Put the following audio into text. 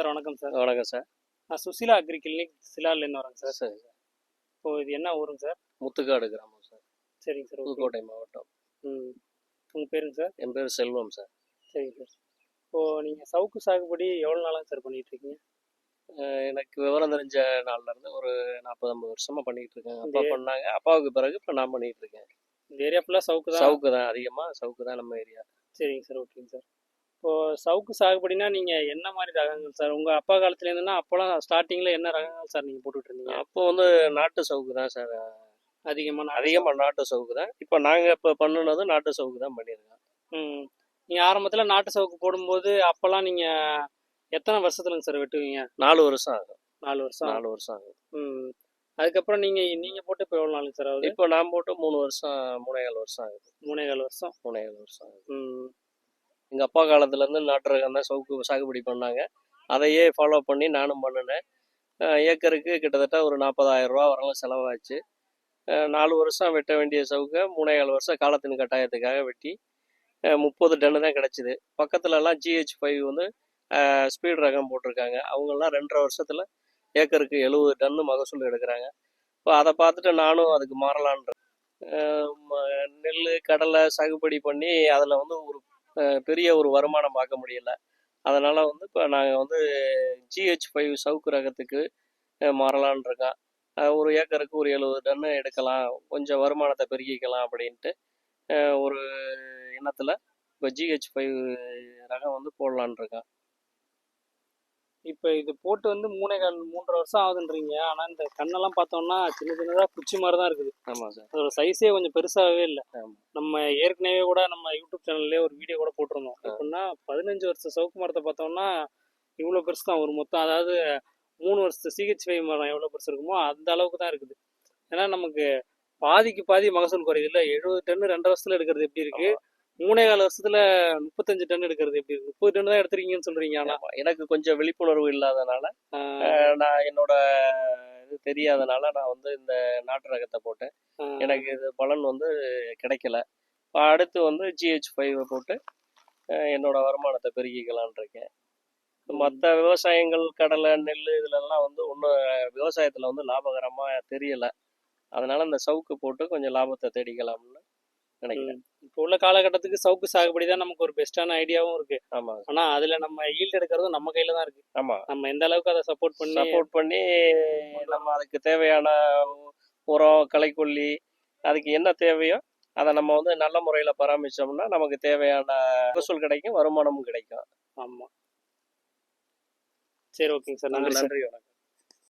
Sir வணக்கம் sir. வணக்கம் sir. நான் சுசிலா அக்ரி கிளினிக் சிலாலேருந்து வரேங்க சார். சரி சார். இப்போ இது என்ன ஊருங்க சார்? முத்துக்காடு கிராமம் சார். சரிங்க சார் புதுக்கோட்டை மாவட்டம். ம். உங்கள் பேருங்க சார்? என் பேர் செல்வம் சார். சரிங்க சார். இப்போது நீங்கள் சவுக்கு சாகுபடி எவ்வளோ நாளாக சார் பண்ணிட்டு இருக்கீங்க? எனக்கு விவரம் தெரிஞ்ச நாள்ல இருந்து ஒரு நாற்பது ஐம்பது வருஷமா பண்ணிட்டு இருக்கேன். அப்பா பண்ணாங்க. அப்பாவுக்கு பிறகு இப்போ நான் பண்ணிட்டு இருக்கேன். இந்த ஏரியா ஃபுல்லாக சவுக்கு தான் சவுக்கு தான் அதிகமா சவுக்கு தான் நம்ம ஏரியா. சரிங்க சார் ஓகேங்க சார். இப்போது சவுக்கு சாகுபடினா நீங்கள் என்ன மாதிரி ரகங்கள் சார்? உங்கள் அப்பா காலத்துலேருந்துன்னா அப்போலாம் ஸ்டார்டிங்கில் என்ன ரகங்கள் சார் நீங்கள் போட்டுட்டு இருந்தீங்க அப்போ வந்து நாட்டு சவுக்கு தான் சார். அதிகமான அதிகமா நாட்டு சவுக்கு தான். இப்போ நாங்க இப்போ பண்ணுனது நாட்டு சவுக்கு தான் பண்ணியிருக்கோம். ம். நீங்கள் ஆரம்பத்தில் நாட்டு சவுக்கு போடும்போது அப்போல்லாம் நீங்கள் எத்தனை வருஷத்துலங்க சார் வெட்டுவீங்க? நாலு வருஷம் ஆகும். நாலு வருஷம்? நாலு வருஷம் ஆகும். ம். அதுக்கப்புறம் நீங்கள் நீங்கள் போட்டு இப்போ எவ்வளோ நாளுங்க சார் ஆகுது? இப்போ நான் போட்டு மூணு வருஷம் மூணேகால் வருஷம் ஆகுது. மூணே கால் வருஷம்? மூணேகால் வருஷம் ஆகுது. ம். எங்கள் அப்பா காலத்துலேருந்து நாட்டு ரகம் தான் சவுக்கு சாகுபடி பண்ணாங்க. அதையே ஃபாலோ பண்ணி நானும் பண்ணினேன். ஏக்கருக்கு கிட்டத்தட்ட ஒரு நாற்பதாயிரம் ரூபா வரலாம் செலவாச்சு. நாலு வருஷம் வெட்ட வேண்டிய சவுக்கை மூணேகால் வருஷம் காலத்தின் கட்டாயத்துக்காக வெட்டி முப்பது டன்னு தான் கிடச்சிது. பக்கத்துலலாம் ஜிஹெச் ஃபைவ் வந்து ஸ்பீட் ரகம் போட்டிருக்காங்க. அவங்கெல்லாம் ரெண்டரை வருஷத்தில் ஏக்கருக்கு எழுபது டன்னு மகசூல் எடுக்கிறாங்க. இப்போ அதை பார்த்துட்டு நானும் அதுக்கு மாறலான்ற நெல் கடலை சாகுபடி பண்ணி அதில் வந்து ஒரு பெரிய ஒரு வருமானம் பார்க்க முடியல. அதனால் வந்து இப்போ நாங்கள் வந்து ஜிஹெச் ஃபைவ் சவுக்கு ரகத்துக்கு மாறலான் மாறலாம்னு இருக்கோம். ஒரு ஏக்கருக்கு ஒரு எழுபது டன்னு எடுக்கலாம். கொஞ்சம் வருமானத்தை பெருக்கிக்கலாம் அப்படின்ட்டு ஒரு எண்ணத்தில் இப்போ ஜிஹெச் ஃபைவ் ரகம் வந்து போடலான்னு இருக்கோம். இப்போ இது போட்டு வந்து மூணே கால் மூன்றரை வருஷம் ஆகுதுன்றீங்க. ஆனால் இந்த கண்ணெல்லாம் பார்த்தோம்னா சின்ன சின்னதாக குச்சி மாதிரி தான் இருக்குது. ஆமாம் சார். அதோட சைஸே கொஞ்சம் பெருசாகவே இல்லை. நம்ம ஏற்கனவே கூட நம்ம யூடியூப் சேனல்லே ஒரு வீடியோ கூட போட்டிருந்தோம். எப்படின்னா பதினஞ்சு வருஷம் சவுக்கு மரத்தை பார்த்தோம்னா இவ்வளோ பெருசு தான் ஒரு மொத்தம். அதாவது மூணு வருஷத்து சிஹெச் ஃபைவ் மரம் எவ்வளோ பெருசு இருக்குமோ அந்த அளவுக்கு தான் இருக்குது. ஏன்னா நமக்கு பாதிக்கு பாதி மகசூல் குறையுது இல்லை. எழுபது டன்னு ரெண்டு வருஷத்துல எடுக்கிறது எப்படி இருக்கு? மூணே கால வருஷத்துல முப்பத்தஞ்சு டன் எடுக்கிறது எப்படி இருக்கு? முப்பது டன் தான் எடுத்துருக்கீங்கன்னு சொல்றீங்க ஆனா. எனக்கு கொஞ்சம் விழிப்புணர்வு இல்லாதனால நான் என்னோட இது தெரியாதனால நான் வந்து இந்த நாட்டு ரகத்தை போட்டேன். எனக்கு இது பலன் வந்து கிடைக்கல. அடுத்து வந்து ஜிஹெச் ஃபைவ் போட்டு என்னோட வருமானத்தை பெருக்கிக்கலான் இருக்கேன். மற்ற விவசாயங்கள் கடலை நெல் இதுலலாம் வந்து ஒன்றும் விவசாயத்தில் வந்து லாபகரமாக தெரியல. அதனால இந்த சவுக்கு போட்டு கொஞ்சம் லாபத்தை தேடிக்கலாம்னு நினைக்கிறேன். இப்போ உள்ள காலகட்டத்துக்கு சவுக்கு சாகுபடி தான் நமக்கு ஒரு பெஸ்டான ஐடியாவும் இருக்கு. ஆமாம் ஆனா அதுல நம்ம ஈல்டு எடுக்கிறதும் நம்ம கையில தான் இருக்கு. ஆமாம் நம்ம எந்த அளவுக்கு அதை சப்போர்ட் பண்ணி சப்போர்ட் பண்ணி நம்ம அதுக்கு தேவையான உரம் களைக்கொல்லி அதுக்கு என்ன தேவையோ அதை நம்ம வந்து நல்ல முறையில் பராமரிச்சோம்னா நமக்கு தேவையான மகசூல் கிடைக்கும் வருமானமும் கிடைக்கும். ஆமா. சரி ஓகேங்க சார். நன்றி நன்றி வணக்கம்.